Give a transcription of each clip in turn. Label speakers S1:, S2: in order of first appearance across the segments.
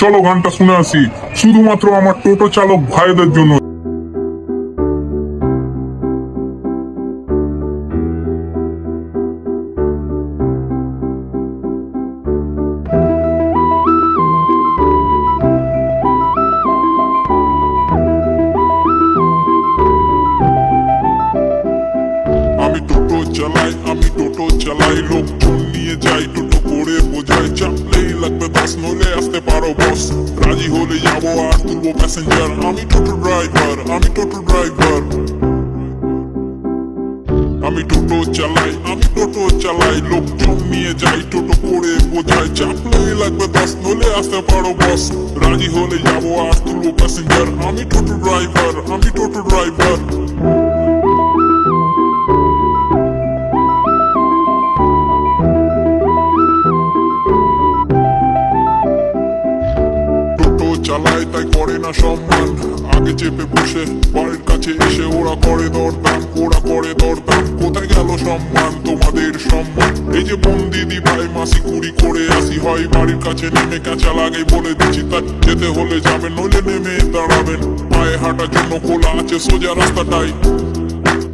S1: চলো গানটা শুনে আসি। শুধুমাত্র আমার টোটো চালক ভাইদের জন্য। আমি টোটো চালাই, আমি টোটো চালাই লোকজন রাজি হলে যাব আর তুলবো প্যাসেঞ্জার আমি টোটো ড্রাইভার আমি টোটো ড্রাইভার আমি টোটো চালাই আমি টোটো চালাই লোকজন নিয়ে যাই টোটো করে বোঝাই চাপলেই লাগবে দশ নলে আসতে পারো বস রাজি হলে যাব আর তুলবো প্যাসেঞ্জার আমি টোটো ড্রাইভার আমি টোটো ড্রাইভার চালায় তাই করে না সম্মান আগে চেপে বসে বাড়ির কাছে এসে ওরা করে দরদাম, ওরা করে দরদাম। কোথায় গেল সম্মান? তোমাদের সম্মান। এই যে বন্দি দি ভাই, মাসি কুড়ি করে আসি হয়। বাড়ির কাছে নেমে কাঁচা লাগে বলে দিচ্ছি তাই যেতে হলে যাবেন, নইলে নেমে দাঁড়াবেন। পায়ে হাঁটার জন্য খোলা আছে সোজা রাস্তাটাই।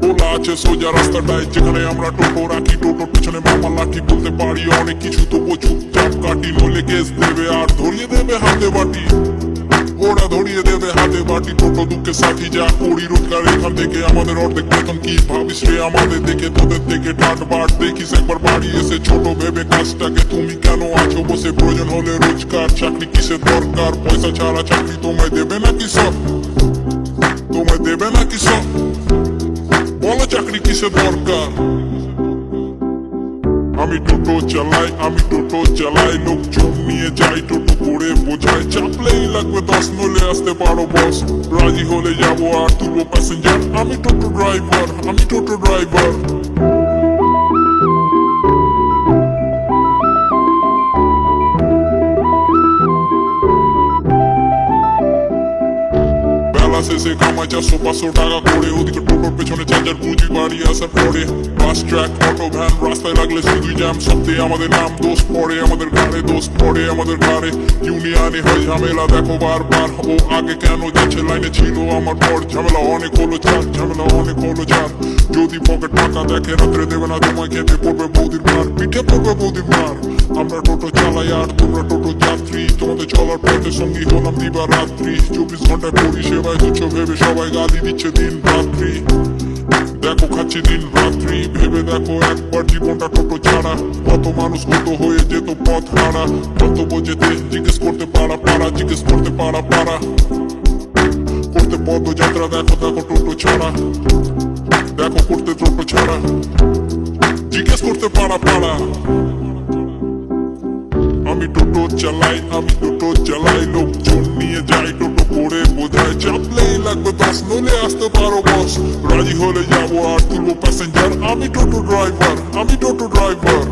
S1: খোলা আছে সোজা রাস্তাটায় যেখানে আমরা টোটো রাখি, টোটোর পেছনে মামা লাঠি বলতে পারি। অনেক কিছু তো চুপচাপ কাটি নলে কেস দেবে আর ধরিয়ে দেবে হাতে বাটি। ওরা ধরিয়ে দেবে হাতে বাটি টোটো দুঃখে ষাটি যা করি রোজগার এখান থেকে আমাদের অর্ধেক বেতন কি ভাবিস রে আমাদের দেখে তোদের থেকে ঠাট বাট দেখিস একবার বাড়ি এসে ছোট ভেবে কাজটাকে তুমি কেন আছো বসে প্রয়োজন হলে রোজগার চাকরি কিসের দরকার পয়সা ছাড়া চাকরি তোমায় দেবে নাকি সব তোমায় দেবে নাকি সব বলো চাকরি কিসের দরকার আমি টোটো চালাই, আমি টোটো চালাই লোকজন নিয়ে যাই টোটো করে বোঝাই চাপলেই লাগবে দশ নলে আসতে পারো বস রাজি হলে যাব আর তুলবো প্যাসেঞ্জার আমি টোটো ড্রাইভার আমি টোটো ড্রাইভার শেষে কামাই চারশো পাঁচশো টাকা করে। ওদিকে টোটোর পেছনে চার্জার পুঁজি বাড়ি আসার পরে বাস ট্র্যাক অটো ভ্যান রাস্তায় লাগলে শুধুই জ্যাম সত্যি আমাদের নাম দোষ পড়ে, আমাদের ঘাড়ে দোষ পড়ে, আমাদের ঘাড়ে ইউনিয়নে হয় ঝামেলা। দেখো বারবার, ও আগে কেন যাচ্ছে? লাইনে ছিল আমার পর। ঝামেলা অনেক হলো চার, ঝামেলা অনেক হলো চার। যদি পকেট টাকা দেখে রাত্রে দেবে না, তোমায় খেতে পড়বে বৌদির মার, পিঠে পড়বে বৌদির মার। আমরা আর তোমরা টোটো যাত্রী, তোমাদের চলার পথে সঙ্গী হলাম দিবা রাত্রি। চব্বিশ ঘণ্টা পরিষেবায় তুচ্ছ ভেবে সবাই গালি দিচ্ছে দিন রাত্রি। দেখো খাচ্ছি দিন রাত্রি, ভেবে দেখো একবার জীবনটা টোটো ছাড়া। কত মানুষ কত হয়ে যেত পথ হারা। কত যেতে জিজ্ঞেস করতে পারা পারা, জিজ্ঞেস করতে পারা পারা। করতে পদযাত্রা দেখো দেখো টোটো ছাড়া। দেখো করতে টোটো ছাড়া। জিজ্ঞেস করতে পারা পারা। চালাই, আমি টোটো চালাই, লোকজন নিয়ে যাই টোটো করে বোঝায়, চাপলেই লাগবে বাস নলে আসতে পারো বস। রাজি হলে যাব আর তুলবো প্যাসেঞ্জার আমি টোটো ড্রাইভার আমি টোটো ড্রাইভার